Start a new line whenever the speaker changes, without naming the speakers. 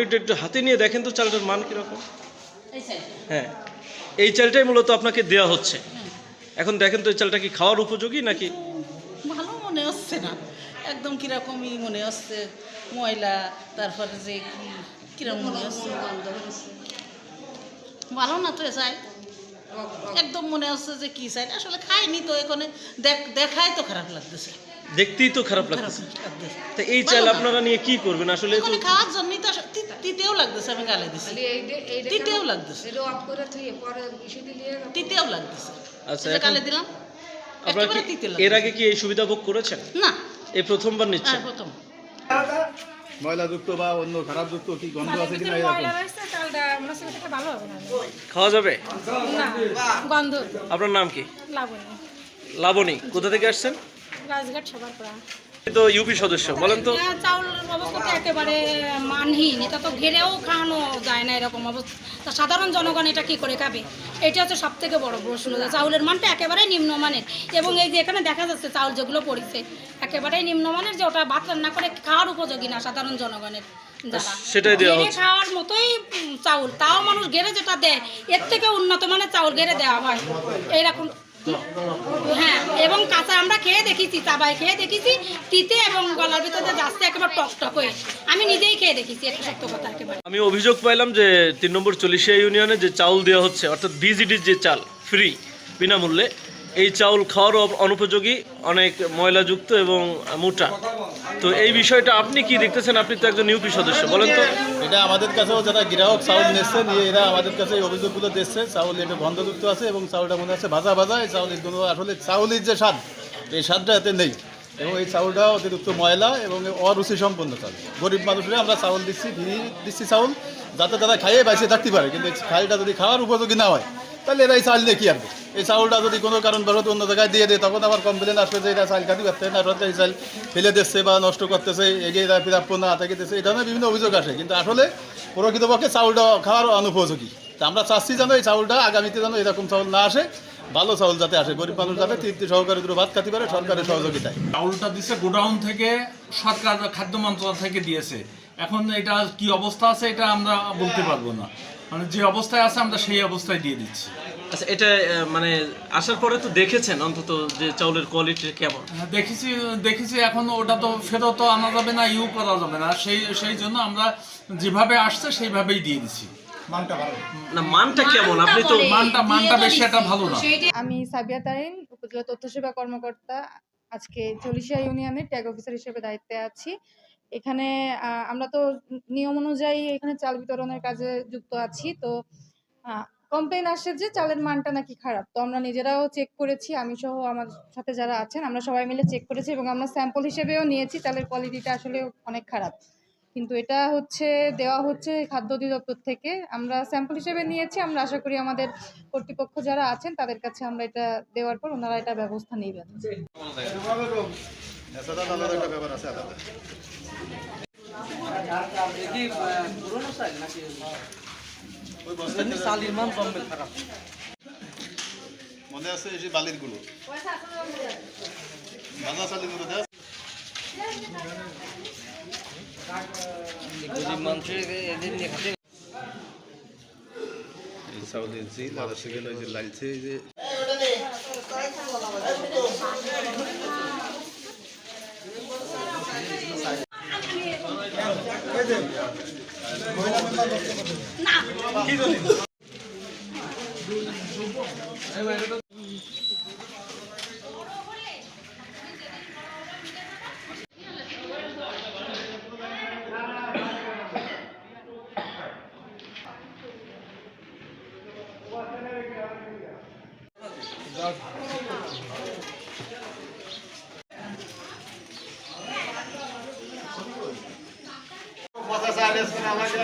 একটু একটু হাতে নিয়ে দেখেন তো চালটার মান কীরকম।
এই
হ্যাঁ এই চালটাই মূলত আপনাকে দেওয়া হচ্ছে। এখন দেখেন তো এই চালটা কি খাওয়ার উপযোগী নাকি?
ভালো মনে হচ্ছে না। একদম কিরকমই মনে হচ্ছে। ময়লা তারপরে যে কীরকম মনে হচ্ছে? ভালো না তো চাই একদম মনে হচ্ছে যে কি চাই আসলে খাইনি তো এখানে। দেখ দেখাই তো খারাপ লাগতেছে।
দেখতেই তো খারাপ
লাগতেছে।
তো এই চাল আপনারা নিয়ে কি করবেন? আসলে
খাওয়ার জন্যই তি- তিতেও লাগতেছে আমি গালে দিছি। তিতেও লাগতেছে।
এটা অফ করে থুয়ে পরে ইসে দিলে
তিতেও লাগতেছে।
আচ্ছা,
গালে দিলাম
আপনারা কি এর আগে কি এই সুবিধা ভোগ করেছেন?
না।
এই প্রথমবার নিচ্ছেন?
আর প্রথম।
ময়লাযুক্ত বা অন্য খারাপযুক্ত কি গন্ধ আছে কিনা
খাওয়া যাবে?
গন্ধ।
আপনার নাম কি?
লাবণী।
লাবণী কোথা থেকে আসছেন?
রাজঘাট সবার
তো ইউপি সদস্য বলেন তো।
অবস্থা তো একেবারে মানহীন এটা তো ঘেরেও খাওয়ানো যায় না এরকম অবস্থা। তা সাধারণ জনগণ এটা কি করে খাবে? এটা হচ্ছে সব থেকে বড় প্রশ্ন। চাউলের মানটা একেবারে নিম্নমানের। এবং এই যে এখানে দেখা যাচ্ছে চাউল যেগুলো পড়েছে একেবারেই নিম্নমানের যে ওটা ভাত রান্না করে খাওয়ার উপযোগী না সাধারণ জনগণের
সেটাই দেওয়া হচ্ছে।
খাওয়ার মতোই চাউল তাও মানুষ ঘেরে যেটা দেয় এর থেকে উন্নত মানের চাউল ঘেরে দেওয়া হয়। এইরকম হ্যাঁ এবং কাঁচা আমরা খেয়ে দেখেছি চাবাই খেয়ে দেখেছি, তিতে এবং গলার ভিতরে যাচ্ছে একেবারে টক টক হয়ে। আমি নিজেই খেয়ে দেখেছি, এটা সত্য কথা একেবারে।
আমি অভিযোগ পাইলাম যে তিন নম্বর চল্লিশিয়া ইউনিয়নে যে চাউল দেওয়া হচ্ছে, অর্থাৎ বিজিডির যে চাল ফ্রি বিনামূল্যে এই চাউল খাওয়ার অপ- অনুপযোগী, অনেক ময়লাযুক্ত এবং মোটা। তো এই বিষয়টা আপনি কি দেখতেছেন? আপনি তো একজন ইউপি সদস্য, বলেন তো।
এটা আমাদের কাছেও যারা গ্রাহক চাউল নিচ্ছে নিয়ে এরা আমাদের কাছে এই অভিযোগগুলো দিচ্ছে, চাউল এটা গন্ধযুক্ত আছে এবং চাউলটা মনে হচ্ছে ভাজা ভাজা, এই চাউলের কোনো আসলে চাউলের যে স্বাদ, এই স্বাদটা এতে নেই। এবং এই চাউলটা অতিরিক্ত ময়লা এবং অরুচি সম্পন্ন চাউল। গরিব মানুষরা আমরা চাউল দিচ্ছি, ফ্রি দিচ্ছি চাউল, যাতে তারা খাইয়ে বাইসে থাকতে পারে। কিন্তু চালটা যদি খাওয়ার উপযোগী না হয়, তাহলে এরা এই চাল দিয়ে কি আনবে এই চাউলটা যদি কোনো কারণবশত অন্য জায়গায় দিয়ে দেয়, তখন আবার কমপ্লেন আসবে যে এটা চাল খাতে পারতে না এই চাল ফেলে দিচ্ছে বা নষ্ট করতেছে, এগিয়ে প্রাপ্য না থেকে দিচ্ছে। এই ধরনের বিভিন্ন অভিযোগ আসে। কিন্তু আসলে প্রকৃতপক্ষে চাউলটা খাওয়ার অনুপযোগী। তা আমরা চাচ্ছি যেন এই চাউলটা আগামীতে যেন এরকম চাউল না আসে, ভালো চাউল যাতে আসে। গরিব মানুষ যাতে তৃপ্তি সহকারে দুটো ভাত খাতে পারে, সরকারের সহযোগিতায়।
চাউলটা দিচ্ছে গোডাউন থেকে, সরকার খাদ্য মন্ত্রণালয় থেকে দিয়েছে। এখন এটা কি অবস্থা আছে, এটা আমরা বলতে পারব না। মানে যে অবস্থায় আছে, আমরা সেই অবস্থায় দিয়ে দিচ্ছি।
আচ্ছা এটা আহ, মানে আসার পরে তো দেখেছেন অন্তত যে চাউলের কোয়ালিটি কেমন?
হ্যাঁ, দেখেছি দেখেছি এখন ওটা তো ফেরত তো আনা যাবে না ইউ করা যাবে না। সেই সেই জন্য আমরা যেভাবে আসছে সেইভাবেই দিয়ে দিচ্ছি
না মানটা কেমন? আপনি তো
মানটা মানটা বেশি একটা ভালো না।
আমি সাবিয়া তারিন উপজেলা তথ্য সেবা কর্মকর্তা আজকে চল্লিশিয়া ইউনিয়নের ট্যাগ অফিসার হিসেবে দায়িত্বে আছি। এখানে আহ, আমরা তো নিয়ম অনুযায়ী এখানে চাল বিতরণের কাজে যুক্ত আছি তো কমপ্লেন আসে যে চালের মানটা নাকি খারাপ। তো আমরা নিজেরাও চেক করেছি আমি সহ আমার সাথে যারা আছেন, আমরা সবাই মিলে চেক করেছি এবং আমরা স্যাম্পল হিসেবেও নিয়েছি, চালের কোয়ালিটিটা আসলে অনেক খারাপ। কিন্তু এটা হচ্ছে, দেওয়া হচ্ছে খাদ্য অধিদপ্তর থেকে। আমরা স্যাম্পল হিসেবে নিয়েছি, আমরা আশা করি আমাদের কর্তৃপক্ষ যারা আছেন, তাদের কাছে আমরা এটা দেওয়ার পর ওনারা এটা ব্যবস্থা নেবেন।
আছে আলাদা মনে আছে এই যে বালিরগুলো ভাজা চালেরগুলো দেখ এই জিল আর সেগুলো যে লালছে এই যে কথা চাল আছে না আমাকে